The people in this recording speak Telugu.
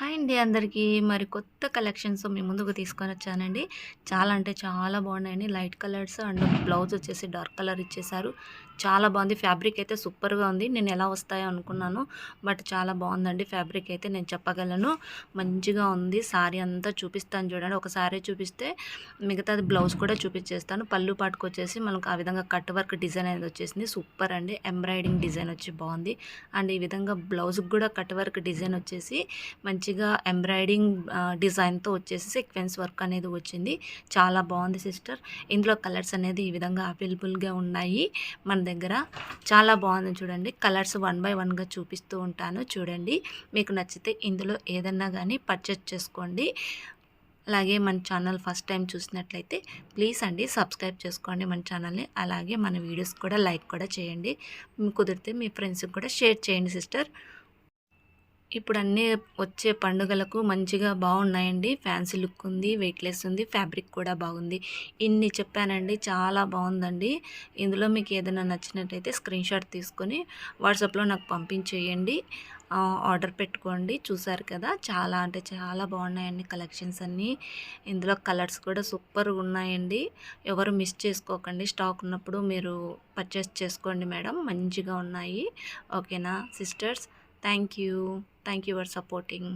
హాయ్ అండి అందరికీ. మరి కొత్త కలెక్షన్స్ మీ ముందుకు తీసుకొని వచ్చానండి. చాలా అంటే చాలా బాగున్నాయండి. లైట్ కలర్స్ అండ్ బ్లౌజ్ వచ్చేసి డార్క్ కలర్ ఇచ్చేసారు చాలా బాగుంది. ఫ్యాబ్రిక్ అయితే సూపర్గా ఉంది. నేను ఎలా వస్తాయో అనుకున్నాను. బట్ చాలా బాగుందండి ఫ్యాబ్రిక్ అయితే నేను చెప్పగలను. మంచిగా ఉంది. సారీ అంతా చూపిస్తాను చూడండి. ఒక సారీ చూపిస్తే మిగతాది బ్లౌజ్ కూడా చూపించేస్తాను. పళ్ళు పాటుకు వచ్చేసి మనకు ఆ విధంగా కట్ వర్క్ డిజైన్ అనేది వచ్చేసింది. సూపర్ అండి. ఎంబ్రాయిడింగ్ డిజైన్ వచ్చి బాగుంది. అండ్ ఈ విధంగా బ్లౌజ్కి కూడా కట్ వర్క్ డిజైన్ వచ్చేసి మంచి మంచిగా ఎంబ్రాయిడింగ్ డిజైన్తో వచ్చేసి సీక్వెన్స్ వర్క్ అనేది వచ్చింది. చాలా బాగుంది సిస్టర్. ఇందులో కలర్స్ అనేది ఈ విధంగా అవైలబుల్గా ఉన్నాయి మన దగ్గర. చాలా బాగుంది చూడండి. కలర్స్ వన్ బై వన్గా చూపిస్తూ ఉంటాను చూడండి. మీకు నచ్చితే ఇందులో ఏదన్నా కానీ పర్చేస్ చేసుకోండి. అలాగే మన ఛానల్ ఫస్ట్ టైం చూసినట్లయితే ప్లీజ్ అండి సబ్స్క్రైబ్ చేసుకోండి మన ఛానల్ని. అలాగే మన వీడియోస్ కూడా లైక్ కూడా చేయండి. కుదిరితే మీ ఫ్రెండ్స్కి కూడా షేర్ చేయండి సిస్టర్. ఇప్పుడు అన్నీ వచ్చే పండుగలకు మంచిగా బాగున్నాయండి. ఫ్యాన్సీ లుక్ ఉంది వెయిట్లెస్ ఉంది ఫ్యాబ్రిక్ కూడా బాగుంది. ఇన్ని చెప్పానండి చాలా బాగుందండి. ఇందులో మీకు ఏదైనా నచ్చినట్టయితే స్క్రీన్ షాట్ తీసుకొని వాట్సాప్లో నాకు పంపించేయండి. ఆర్డర్ పెట్టుకోండి. చూసారు కదా చాలా అంటే చాలా బాగున్నాయండి కలెక్షన్స్ అన్నీ. ఇందులో కలర్స్ కూడా సూపర్గా ఉన్నాయండి. ఎవరు మిస్ చేసుకోకండి. స్టాక్ ఉన్నప్పుడు మీరు పర్చేస్ చేసుకోండి మేడం. మంచిగా ఉన్నాయి. ఓకేనా sisters? Thank you. Thank you for supporting